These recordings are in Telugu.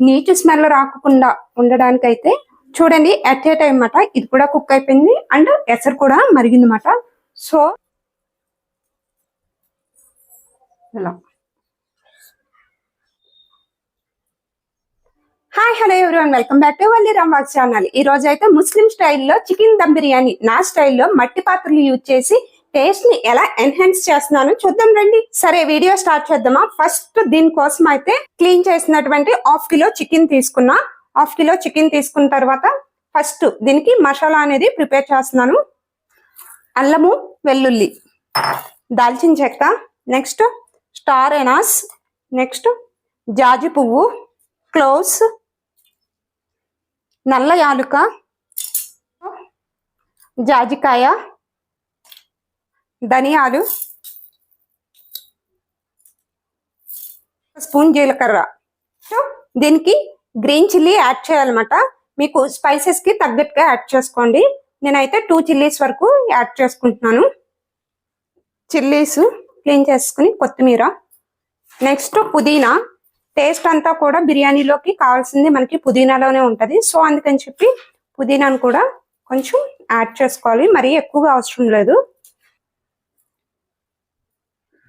నీచు స్మెల్ రాకుండా ఉండడానికైతే చూడండి ఎట్ ఏ టైం అన్నమాట ఇది కూడా కుక్ అయిపోయింది అండ్ ఎసరు కూడా మరిగింది అన్నమాట సో ఇలా hi hello everyone welcome back to Valli Rambagh channel ఈ రోజు అయితే ముస్లిం స్టైల్లో చికెన్ దమ్ బిర్యానీ నా స్టైల్లో మట్టి పాత్రలు యూజ్ చేసి టేస్ట్ని ఎలా ఎన్హాన్స్ చేస్తున్నాను చూద్దాం రండి. సరే వీడియో స్టార్ట్ చేద్దామా? ఫస్ట్ దీనికోసం అయితే క్లీన్ చేసినటువంటి హాఫ్ కిలో చికెన్ తీసుకున్నా. హాఫ్ కిలో చికెన్ తీసుకున్న తర్వాత ఫస్ట్ దీనికి మసాలా అనేది ప్రిపేర్ చేస్తున్నాను. అల్లము వెల్లుల్లి దాల్చిన చెక్క నెక్స్ట్ స్టార్ ఎనాస్ నెక్స్ట్ జాజి పువ్వు క్లోవ్స్ నల్ల యాలుక జాజికాయ ధనియాలు స్పూన్ జీలకర్ర. సో దీనికి గ్రీన్ చిల్లీ యాడ్ చేయాలన్నమాట. మీకు స్పైసెస్కి తగ్గట్టుగా యాడ్ చేసుకోండి. నేనైతే టూ చిల్లీస్ వరకు యాడ్ చేసుకుంటున్నాను. చిల్లీస్ క్లీన్ చేసుకుని కొత్తిమీర. నెక్స్ట్ పుదీనా. టేస్ట్ అంతా కూడా బిర్యానీలోకి కావాల్సింది మనకి పుదీనాలోనే ఉంటుంది. సో అందుకని చెప్పి పుదీనాను కూడా కొంచెం యాడ్ చేసుకోవాలి. మరీ ఎక్కువగా అవసరం లేదు.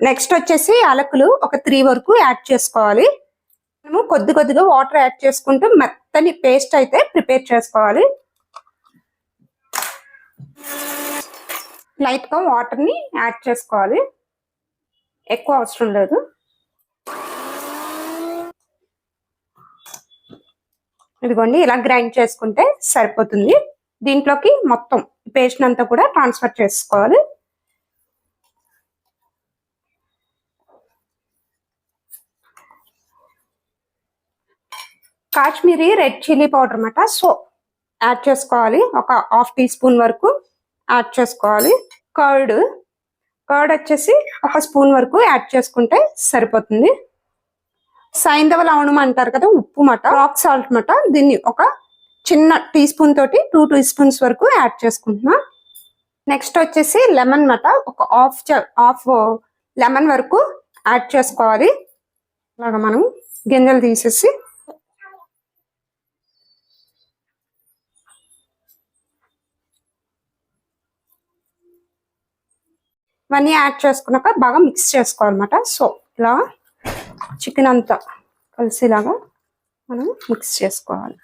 నెక్స్ట్ వచ్చేసి అలకులు ఒక త్రీ వరకు యాడ్ చేసుకోవాలి. మనము కొద్ది కొద్దిగా వాటర్ యాడ్ చేసుకుంటూ మెత్తని పేస్ట్ అయితే ప్రిపేర్ చేసుకోవాలి. లైట్గా వాటర్ని యాడ్ చేసుకోవాలి. ఎక్కువ అవసరం లేదు. ఇదిగోండి ఇలా గ్రైండ్ చేసుకుంటే సరిపోతుంది. దీంట్లోకి మొత్తం పేస్ట్ అంతా కూడా ట్రాన్స్ఫర్ చేసుకోవాలి. కాశ్మీరీ రెడ్ చిల్లీ పౌడర్ అనమాట సో యాడ్ చేసుకోవాలి. ఒక హాఫ్ టీ స్పూన్ వరకు యాడ్ చేసుకోవాలి. కర్డ్ కర్డ్ వచ్చేసి ఒక స్పూన్ వరకు యాడ్ చేసుకుంటే సరిపోతుంది. సైంధవ లవణం అంటారు కదా ఉప్పు మట రాక్ సాల్ట్ మట దీన్ని ఒక చిన్న టీ స్పూన్ తోటి టూ టీ స్పూన్స్ వరకు యాడ్ చేసుకుంటున్నా. నెక్స్ట్ వచ్చేసి లెమన్ మట ఒక హాఫ్ హాఫ్ లెమన్ వరకు యాడ్ చేసుకోవాలి. అలాగా మనం గింజలు తీసేసి ఇవన్నీ యాడ్ చేసుకున్నాక బాగా మిక్స్ చేసుకోవాలన్నమాట. సో ఇలా చికెన్ అంతా కలిసేలాగా మనం మిక్స్ చేసుకోవాలి.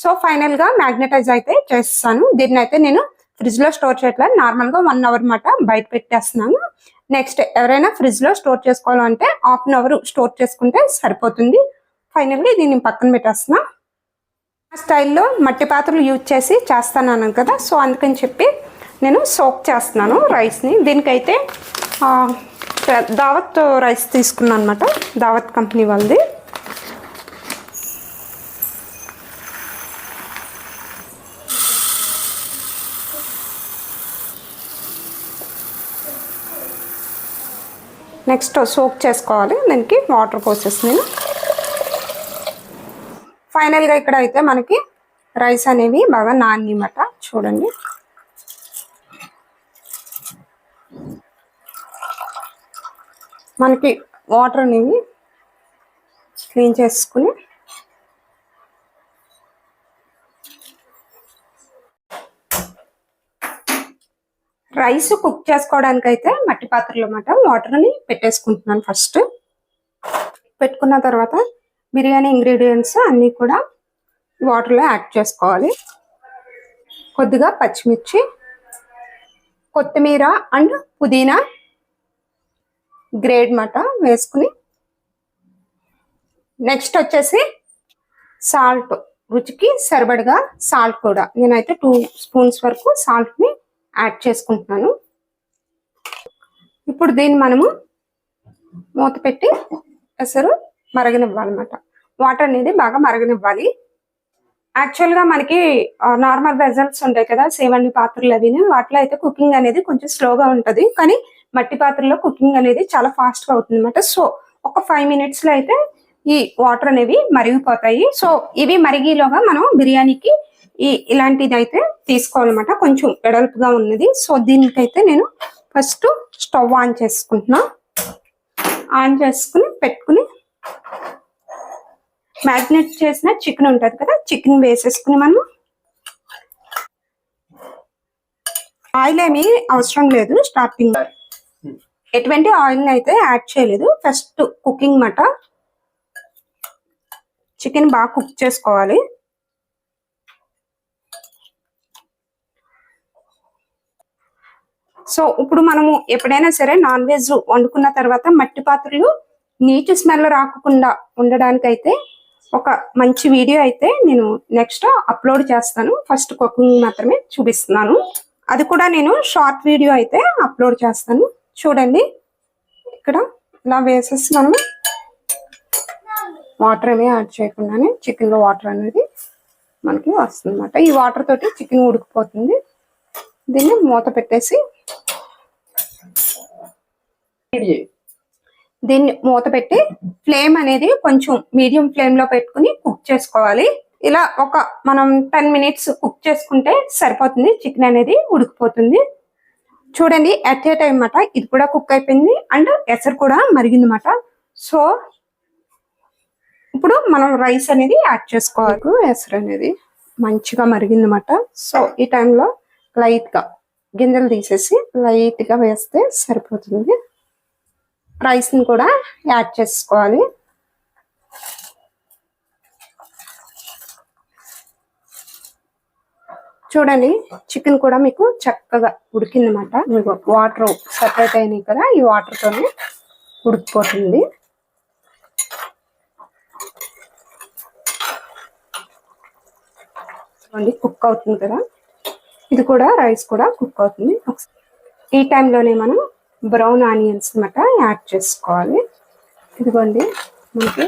సో ఫైనల్గా మ్యాగ్నటైజ్ అయితే చేస్తాను. దీన్ని అయితే నేను ఫ్రిడ్జ్లో స్టోర్ చేయట్లేదు. నార్మల్గా వన్ అవర్ మాట బయట పెట్టేస్తున్నాను. నెక్స్ట్ ఎవరైనా ఫ్రిడ్జ్లో స్టోర్ చేసుకోవాలంటే హాఫ్ అన్ అవర్ స్టోర్ చేసుకుంటే సరిపోతుంది. ఫైనల్గా దీన్ని పక్కన పెట్టేస్తున్నా. ఆ స్టైల్లో మట్టి పాత్రలు యూజ్ చేసి చేస్తాను అన్నాను కదా. సో అందుకని చెప్పి నేను సోక్ చేస్తున్నాను రైస్ని. దీనికైతే దావత్ రైస్ తీసుకున్నాను అనమాట దావత్ కంపెనీ వాళ్ళది. నెక్స్ట్ సోక్ చేసుకోవాలి. దానికి వాటర్ పోసేసి నేను. ఫైనల్గా ఇక్కడ అయితే మనకి రైస్ అనేవి బాగా నాన్నమాట చూడండి. మనకి వాటర్ అనేవి క్లీన్ చేసుకుని రైస్ కుక్ చేసుకోవడానికి అయితే మట్టి పాత్రలు అన్నమాట. వాటర్ని పెట్టేసుకుంటున్నాను ఫస్ట్. పెట్టుకున్న తర్వాత బిర్యానీ ఇంగ్రీడియంట్స్ అన్నీ కూడా వాటర్లో యాడ్ చేసుకోవాలి. కొద్దిగా పచ్చిమిర్చి కొత్తిమీర అండ్ పుదీనా గ్రేడ్ మాట వేసుకుని. నెక్స్ట్ వచ్చేసి సాల్ట్. రుచికి సరిపడగా సాల్ట్ కూడా. నేనైతే టూ స్పూన్స్ వరకు సాల్ట్ని యాడ్ చేసుకుంటున్నాను. ఇప్పుడు దీన్ని మనము మూత పెట్టి ఎసరు మరగనివ్వాలన్నమాట వాటర్ అనేది బాగా మరగనివ్వాలి. యాక్చువల్గా మనకి నార్మల్ వెజల్స్ ఉంటాయి కదా సేవండి పాత్రలు అవి వాటిలో అయితే కుకింగ్ అనేది కొంచెం స్లోగా ఉంటుంది. కానీ మట్టి పాత్రలో కుకింగ్ అనేది చాలా ఫాస్ట్గా అవుతుంది అనమాట సో ఒక ఫైవ్ మినిట్స్లో అయితే ఈ వాటర్ అనేవి మరిగిపోతాయి. సో ఇవి మరిగిలోగా మనం బిర్యానీకి ఈ ఇలాంటిది అయితే తీసుకోవాలన్నమాట. కొంచెం వెడల్పుగా ఉన్నది. సో దీనికైతే నేను ఫస్ట్ స్టవ్ ఆన్ చేసుకుంటున్నా. ఆన్ చేసుకుని పెట్టుకుని మ్యాగ్నెట్ చేసిన చికెన్ ఉంటుంది కదా చికెన్ వేసేసుకుని మనం ఆయిల్ ఏమి అవసరం లేదు స్టార్టింగ్ ఎటువంటి ఆయిల్ అయితే యాడ్ చేయలేదు. ఫస్ట్ కుకింగ్ మాట చికెన్ బాగా కుక్ చేసుకోవాలి. సో ఇప్పుడు మనము ఎప్పుడైనా సరే నాన్ వెజ్ వండుకున్న తర్వాత మట్టి పాత్రలు నీచు స్మెల్ రాకుండా ఉండడానికైతే ఒక మంచి వీడియో అయితే నేను నెక్స్ట్ అప్లోడ్ చేస్తాను. ఫస్ట్ కుకింగ్ మాత్రమే చూపిస్తున్నాను. అది కూడా నేను షార్ట్ వీడియో అయితే అప్లోడ్ చేస్తాను. చూడండి. ఇక్కడ ఇలా వేసేసి మనం వాటర్ ఏమీ యాడ్ చేయకుండానే చికెన్లో వాటర్ అనేది మనకి వస్తుంది అనమాట ఈ వాటర్ తోటి చికెన్ ఉడికిపోతుంది. దీన్ని మూత పెట్టేసి దీన్ని మూత పెట్టి ఫ్లేమ్ అనేది కొంచెం మీడియం ఫ్లేమ్లో పెట్టుకుని కుక్ చేసుకోవాలి. ఇలా ఒక మనం టెన్ మినిట్స్ కుక్ చేసుకుంటే సరిపోతుంది. చికెన్ అనేది ఉడికిపోతుంది. చూడండి ఎట్ ఏ టైం అన్నమాట. ఇది కూడా కుక్ అయిపోయింది. అండ్ ఎసరు కూడా మరిగింది సో ఇప్పుడు మనం రైస్ అనేది యాడ్ చేసుకోవాలి. ఎసరు అనేది మంచిగా మరిగిందన్నమాట సో ఈ టైంలో లైట్గా గింజలు తీసేసి లైట్గా వేస్తే సరిపోతుంది. రైస్ని కూడా యాడ్ చేసుకోవాలి. చూడండి చికెన్ కూడా మీకు చక్కగా ఉడికిందన్నమాట మీకు వాటర్ సపరేట్ అయినాయి కదా ఈ వాటర్ తోనే ఉడికిపోతుంది. చూడండి కుక్ అవుతుంది కదా. ఇది కూడా రైస్ కూడా కుక్ అవుతుంది. ఈ టైంలోనే మనం బ్రౌన్ ఆనియన్స్ అన్నమాట యాడ్ చేసుకోవాలి. ఇదిగోండి మనకి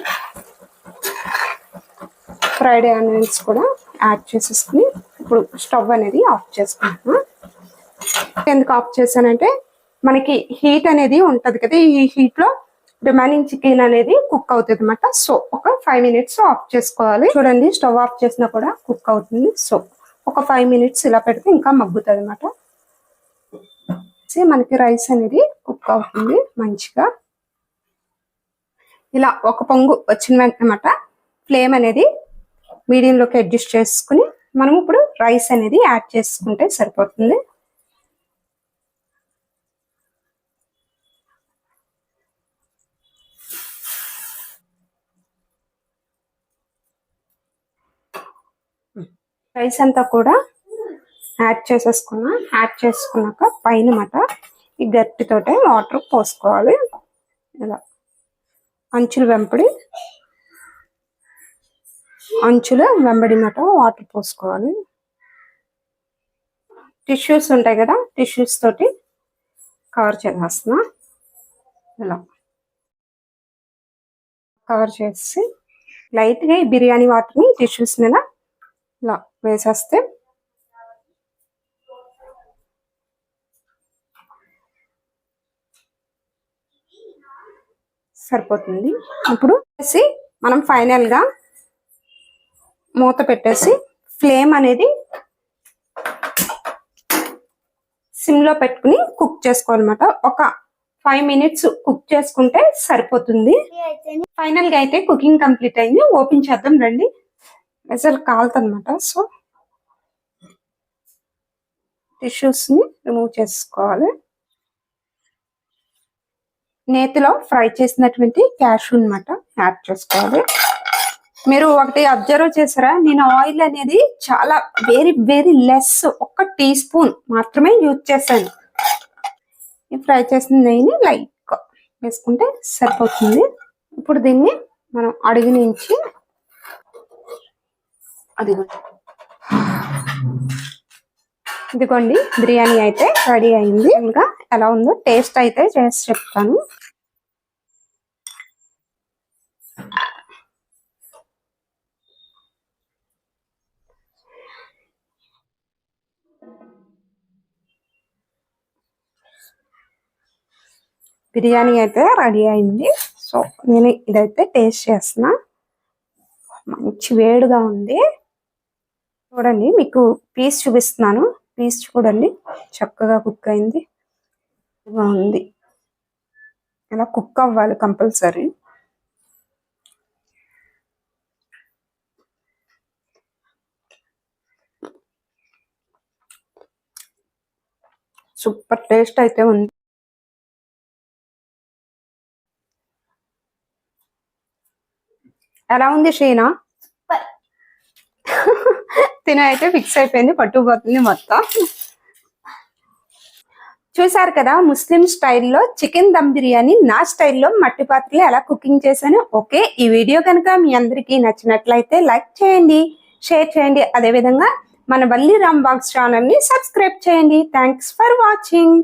ఫ్రైడ్ ఆనియన్స్ కూడా యాడ్ చేసేసుకుని ఇప్పుడు స్టవ్ అనేది ఆఫ్ చేసుకుంటాను ఎందుకు ఆఫ్ చేశానంటే మనకి హీట్ అనేది ఉంటుంది కదా ఈ హీట్లో రిమైనింగ్ చికెన్ అనేది కుక్ అవుతుంది అనమాట సో ఒక ఫైవ్ మినిట్స్ ఆఫ్ చేసుకోవాలి. చూడండి స్టవ్ ఆఫ్ చేసినా కూడా కుక్ అవుతుంది. సో ఒక ఫైవ్ మినిట్స్ ఇలా పెడితే ఇంకా మగ్గుతుంది అనమాట మనకి రైస్ అనేది కుక్ అవుతుంది మంచిగా. ఇలా ఒక పొంగు వచ్చిన వెంటనమాట ఫ్లేమ్ అనేది మీడియంలోకి అడ్జస్ట్ చేసుకుని మనం ఇప్పుడు రైస్ అనేది యాడ్ చేసుకుంటే సరిపోతుంది. రైస్ అంతా కూడా యాడ్ చేసేసుకున్నా యాడ్ చేసుకున్నాక పైన మాట ఈ గట్టితోటే వాటర్ పోసుకోవాలి. ఇలా అంచులు వెంపడి అంచుల వెంబడి మటం వాటర్ పోసుకోవాలి. టిష్యూస్ ఉంటాయి కదా టిష్యూస్ తోటి కవర్ చేసేస్తున్నా. ఇలా. కవర్ చేసి లైట్గా ఈ బిర్యానీ వాటర్ని టిష్యూస్ మీద ఇలా వేసేస్తే సరిపోతుంది. ఇప్పుడు వేసి మనం ఫైనల్గా మూత పెట్టేసి ఫ్లేమ్ అనేది సిమ్లో పెట్టుకుని కుక్ చేసుకోవాలన్నమాట. ఒక ఫైవ్ మినిట్స్ కుక్ చేసుకుంటే సరిపోతుంది. ఫైనల్గా అయితే కుకింగ్ కంప్లీట్ అయింది. ఓపెన్ చేద్దాం రండి. వెజల్ కాలుతుందన్నమాట. సో టిష్యూస్ని రిమూవ్ చేసుకోవాలి. నేతిలో ఫ్రై చేసినటువంటి క్యాష్ అన్నమాట యాడ్ చేసుకోవాలి. మీరు ఒకటి అబ్జర్వ్ చేసారా నేను ఆయిల్ అనేది చాలా వెరీ వెరీ లెస్ ఒక టీ స్పూన్ మాత్రమే యూజ్ చేశాను. ఫ్రై చేసిన నెయ్యిని లైట్ వేసుకుంటే సరిపోతుంది. ఇప్పుడు దీన్ని మనం అడుగు నుంచి అదిగోండి ఇదిగోండి బిర్యానీ అయితే రెడీ అయింది. ఇంకా ఎలా ఉందో టేస్ట్ అయితే చేసి చెప్తాను. బిర్యానీ అయితే రెడీ అయింది. సో నేను ఇదైతే టేస్ట్ చేస్తున్న. మంచి వేడిగా ఉంది. చూడండి మీకు పీస్ చూపిస్తున్నాను. పీస్ చూడండి చక్కగా కుక్ అయింది. బాగుంది ఇలా కుక్ అవ్వాలి కంపల్సరీ. సూపర్ టేస్ట్ అయితే ఉంది. ఎలా ఉంది షీనా? తిన అయితే ఫిక్స్ అయిపోయింది పట్టుకుపోతుంది మొత్తం. చూసారు కదా ముస్లిం స్టైల్లో చికెన్ దమ్ బిర్యానీ నా స్టైల్లో మట్టి పాత్రలో ఎలా కుకింగ్ చేశాను? ఓకే ఈ వీడియో కనుక మీ అందరికీ నచ్చినట్లయితే లైక్ చేయండి షేర్ చేయండి. అదేవిధంగా మన వల్లి రామ్ బాక్స్ ఛానల్ని సబ్స్క్రైబ్ చేయండి. Thanks for watching